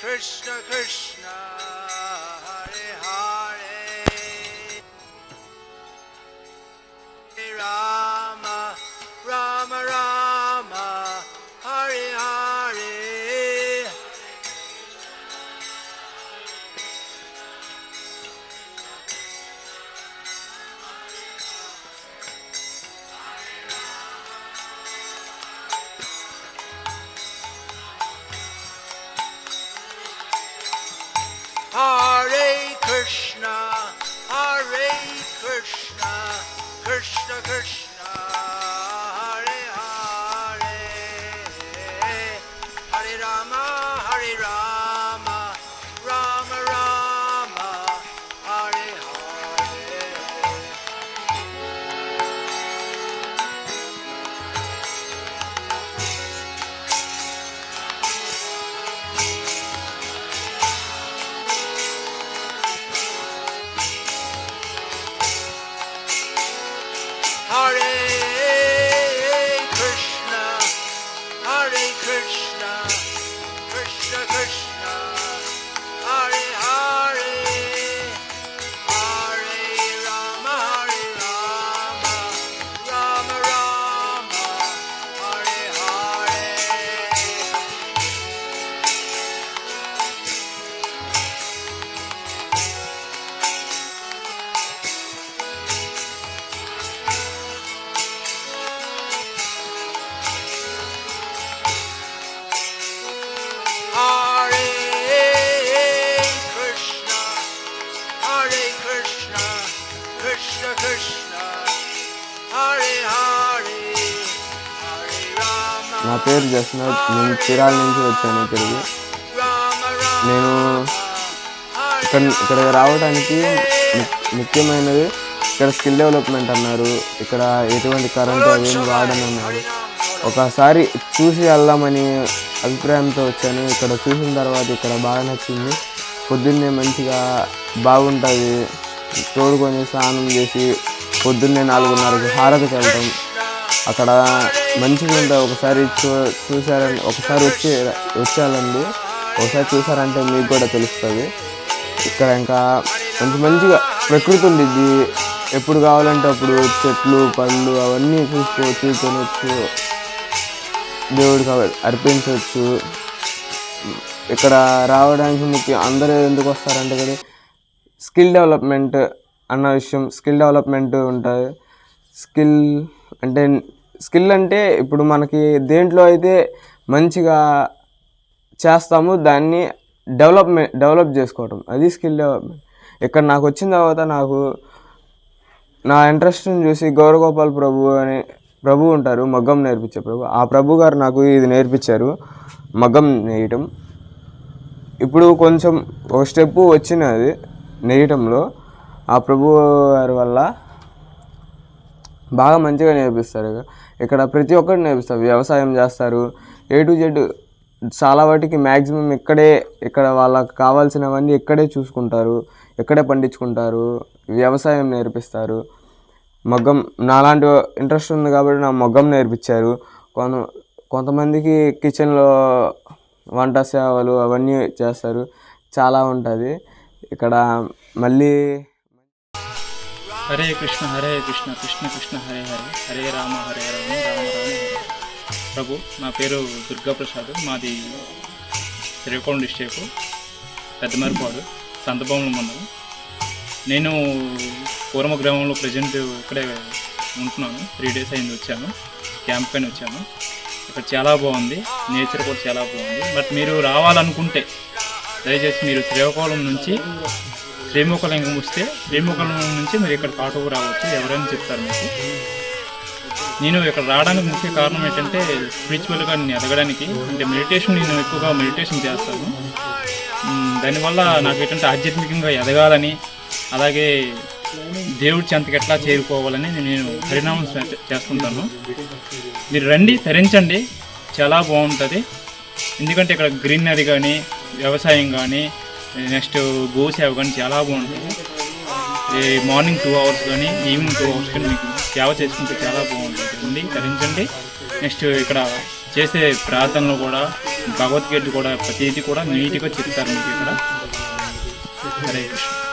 Krishna Krishna. Hare Krishna. Hare నా పేరు జస్నాథ్ నేను చీరాల నుంచి వచ్చాను ఇక్కడికి నేను ఇక్కడ ఇక్కడ రావడానికి ముఖ్యమైనది ఇక్కడ స్కిల్ డెవలప్మెంట్ అన్నారు. ఇక్కడ ఎటువంటి కరెంట్ అవేమి వాడని అన్నారు ఒకసారి చూసి వెళ్దామని అభిప్రాయంతో వచ్చాను. ఇక్కడ చూసిన తర్వాత ఇక్కడ బాగా నచ్చింది. పొద్దున్నే మంచిగా బాగుంటుంది. తోడుకొని స్నానం చేసి పొద్దున్నే నాలుగున్నరకి హారతికి వెళ్తాం. అక్కడ మంచిగా ఉంటుంది ఒకసారి చూ చూసారని ఒకసారి వచ్చి వచ్చాలండి ఒకసారి చూసారంటే మీకు కూడా తెలుస్తుంది. ఇక్కడ ఇంకా మంచి మంచిగా ప్రకృతి ఉండిద్ది. ఎప్పుడు కావాలంటే అప్పుడు చెట్లు పళ్ళు అవన్నీ చూసుకోవచ్చు తినొచ్చు దేవుడికి అర్పించవచ్చు ఇక్కడ రావడానికి ముఖ్యం అందరూ ఎందుకు వస్తారంటే కదా స్కిల్ డెవలప్మెంట్ అన్న విషయం స్కిల్ డెవలప్మెంట్ ఉంటుంది స్కిల్ అంటే స్కిల్ అంటే ఇప్పుడు మనకి దేంట్లో అయితే మంచిగా చేస్తాము దాన్ని డెవలప్మెంట్ డెవలప్ చేసుకోవటం. అది స్కిల్ డెవలప్మెంట్. ఇక్కడ నాకు వచ్చిన తర్వాత నాకు నా ఇంట్రెస్ట్ని చూసి గౌరగోపాల్ ప్రభు అని ప్రభు ఉంటారు మగ్గం నేర్పించే ప్రభు. ఆ ప్రభు గారు నాకు ఇది నేర్పించారు మగ్గం నేయటం. ఇప్పుడు కొంచెం ఒక స్టెప్ వచ్చినది నేయటంలో. ఆ ప్రభు గారి వల్ల బాగా మంచిగా నేర్పిస్తారు. ఇక్కడ ప్రతి ఒక్కరు నేర్పిస్తారు. వ్యవసాయం చేస్తారు. ఏ టు జెడ్ చాలా వాటికి మ్యాక్సిమం ఇక్కడే ఇక్కడ వాళ్ళకి కావాల్సినవన్నీ ఇక్కడే చూసుకుంటారు. ఇక్కడే పండించుకుంటారు. వ్యవసాయం నేర్పిస్తారు. మగ్గం నాలాంటి ఇంట్రెస్ట్ ఉంది కాబట్టి నా మగ్గం నేర్పించారు. కొంత కొంతమందికి కిచెన్లో వంట సేవలు అవన్నీ చేస్తారు. చాలా ఉంటుంది. ఇక్కడ మళ్ళీ హరే కృష్ణ హరే కృష్ణ కృష్ణ కృష్ణ హరే హరే. హరే రామ హరే రామ రామ రామ హరే. ప్రభు నా పేరు దుర్గాప్రసాద్. మాది శ్రీకాకుళం డిస్టిక్ పెద్దమరిపాడు సంతభవనం మండలం. నేను పూర్వ గ్రామంలో ప్రజెంట్ ఇక్కడే ఉంటున్నాను. త్రీ డేస్ అయింది వచ్చాను. క్యాంప్ పైన వచ్చాను. ఇక్కడ చాలా బాగుంది. నేచర్ కూడా చాలా బాగుంది. బట్ మీరు రావాలనుకుంటే దయచేసి మీరు శ్రీకాకుళం నుంచి శ్రీముఖలింగం వస్తే శ్రీముఖలింగం నుంచి మీరు ఇక్కడ ఆటోకు రావచ్చు ఎవరైనా చెప్తారు మీకు. నేను ఇక్కడ రావడానికి ముఖ్య కారణం ఏంటంటే స్పిరిచువల్గా నేను ఎదగడానికి అంటే మెడిటేషన్ నేను ఎక్కువగా మెడిటేషన్ చేస్తాను. దానివల్ల నాకు ఏంటంటే ఆధ్యాత్మికంగా ఎదగాలని అలాగే దేవుడి చెంతకి ఎట్లా చేరుకోవాలని నేను పరిణామం చేస్తుంటాను. మీరు రండి తరించండి చాలా బాగుంటుంది. ఎందుకంటే ఇక్కడ గ్రీనరీ కానీ వ్యవసాయం కానీ నెక్స్ట్ గోసేవ కానీ చాలా బాగుంటుంది. ఈ మార్నింగ్ టూ అవర్స్ కానీ ఈవినింగ్ టూ అవర్స్ కానీ మీకు సేవ చేసుకుంటే చాలా బాగుంటుంది. రండి నెక్స్ట్ ఇక్కడ చేసే ప్రార్థనలు కూడా భగవద్గీత కూడా ప్రతిదీ కూడా నీట్గా చెప్తారు మీకు ఇక్కడ. హరే కృష్ణ.